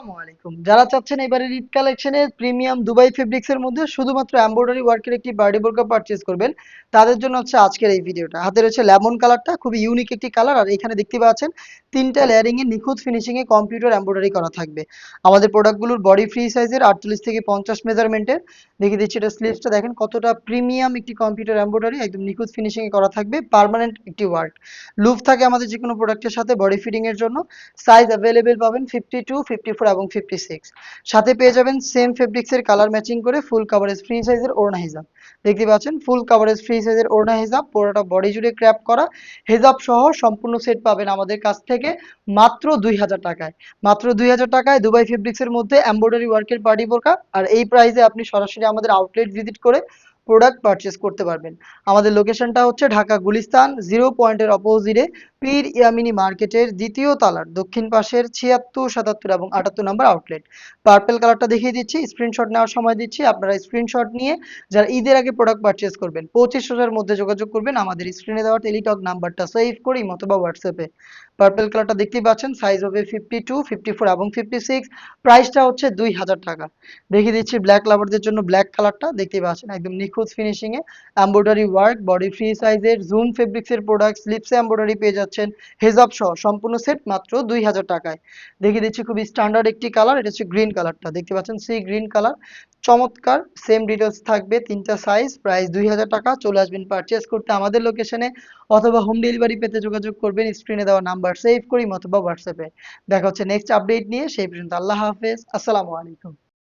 আসসালামু আলাইকুম। যারা চাচ্ছেন এবারে রিড কালেকশনের প্রিমিয়াম দুবাই ফেব্রিক্স মধ্যে শুধুমাত্র এমব্রয়ডারি ওয়ার্কের একটি বার্ডি বোরকা পারচেজ করবেন, তাদের জন্য হচ্ছে আজকের এই ভিডিওটা হাতে রয়েছে লেমন কালারটা খুবই ইউনিক একটি কালার আর এখানে দেখতে পাচ্ছেন তিনটা লেয়ারিং নিখুঁত ফিনিশিং কম্পিউটার এমব্রয়ডারি করা থাকবে। আমাদের প্রোডাক্টগুলোর বডি ফ্রি সাইজের আটচল্লিশ থেকে পঞ্চাশ মেজারমেন্টের দেখিয়ে দিচ্ছি এটা স্লিভসটা দেখেন কতটা প্রিমিয়াম একটি কম্পিউটার এমব্রয়ডারি একদম নিখুঁত ফিনিশিং করা থাকবে পার্মানেন্ট একটি ওয়ার্ক লুপ থাকে আমাদের যে কোনো প্রোডাক্টের সাথে বডি ফিটিং এর জন্য। সাইজ অ্যাভেলেবেল পাবেন ফিফটি টু ফিফটি ফোর এবং ফিফটি সাথে পেয়ে যাবেন সেম ফেব্রিক্সের কালার ম্যাচিং করে ফুল কাভারেজ ফ্রি সাইজের ওড়না হিজাব। দেখতে পাচ্ছেন ফুল কাভারেজ ফ্রি সাইজের ওড়না হিজাব, পুরোটা বডি জুড়ে ক্র্যাপ করা। হিজাব সহ সম্পূর্ণ সেট পাবেন আমাদের কাছ থেকে মাত্র দুই হাজার টাকায়। মাত্র দুই হাজার টাকায় দুবাই ফেব্রিক্সের মধ্যে এমব্রয়ডারি ওয়ার্কের পার্টি বোরকা আর এই প্রাইসে আপনি সরাসরি আমাদের আউটলেট ভিজিট করে প্রোডাক্ট পারচেস করতে পারবেন। আমাদের লোকেশনটা হচ্ছে ঢাকা গুলিস্তান জিরো পয়েন্টের অপোজিটে পীর ইয়ামিনী মার্কেটের দ্বিতীয় তালার, দক্ষিণ পাশের ছিয়াত্তর, সাতাত্তর এবং আটাত্তর নম্বর আউটলেট পার্পেল কালারটা দেখিয়ে দিচ্ছি স্ক্রিনশট নেওয়ার সময় দিচ্ছি। আপনারা স্ক্রিনশট নিয়ে যারা ঈদের আগে প্রোডাক্ট পারচেস করবেন, পঁচিশ হাজার মধ্যে যোগাযোগ করবেন। আমাদের স্ক্রিনে দেওয়া টেলিটক নাম্বারটা সেভ করি অথবা হোয়াটসঅ্যাপে পার্পেল কালারটা দেখতেই পাচ্ছেন সাইজ হবে ফিফটি টু ফিফটি ফোর এবং ফিফটি সিক্স প্রাইসটা হচ্ছে দুই হাজার টাকা। দেখিয়ে দিচ্ছি ব্ল্যাক লাভারদের জন্য ব্ল্যাক কালারটা দেখতেই পাচ্ছেন, একদম নিখুঁত ফিনিশিং এ। এমব্রয়ডারি ওয়ার্ক বডি ফ্রি সাইজের জুম ফেব্রিক্স এর প্রোডাক্ট স্লিপসে এমব্রয়ডারি পেয়ে যাচ্ছেন হেজাব সহ সম্পূর্ণ সেট মাত্র দুই হাজার টাকায়। দেখিয়ে দিচ্ছি খুবই স্ট্যান্ডার্ড একটি কালার এটা হচ্ছে গ্রিন কালারটা দেখতে পাচ্ছেন সি গ্রিন কালার চমৎকার সেম ডিটেলস থাকবে তিনটা সাইজ প্রাইস দুই হাজার টাকা। চলে আসবেন পারচেস করতে আমাদের লোকেশনে অথবা হোম ডেলিভারি পেতে যোগাযোগ করবেন স্ক্রিনে দেওয়া নাম্বার সেভ করি অথবা হোয়াটসঅ্যাপে দেখা হচ্ছে নেক্সট আপডেট নিয়ে, সেই পর্যন্ত আল্লাহ হাফেজ, আসসালামু আলাইকুম।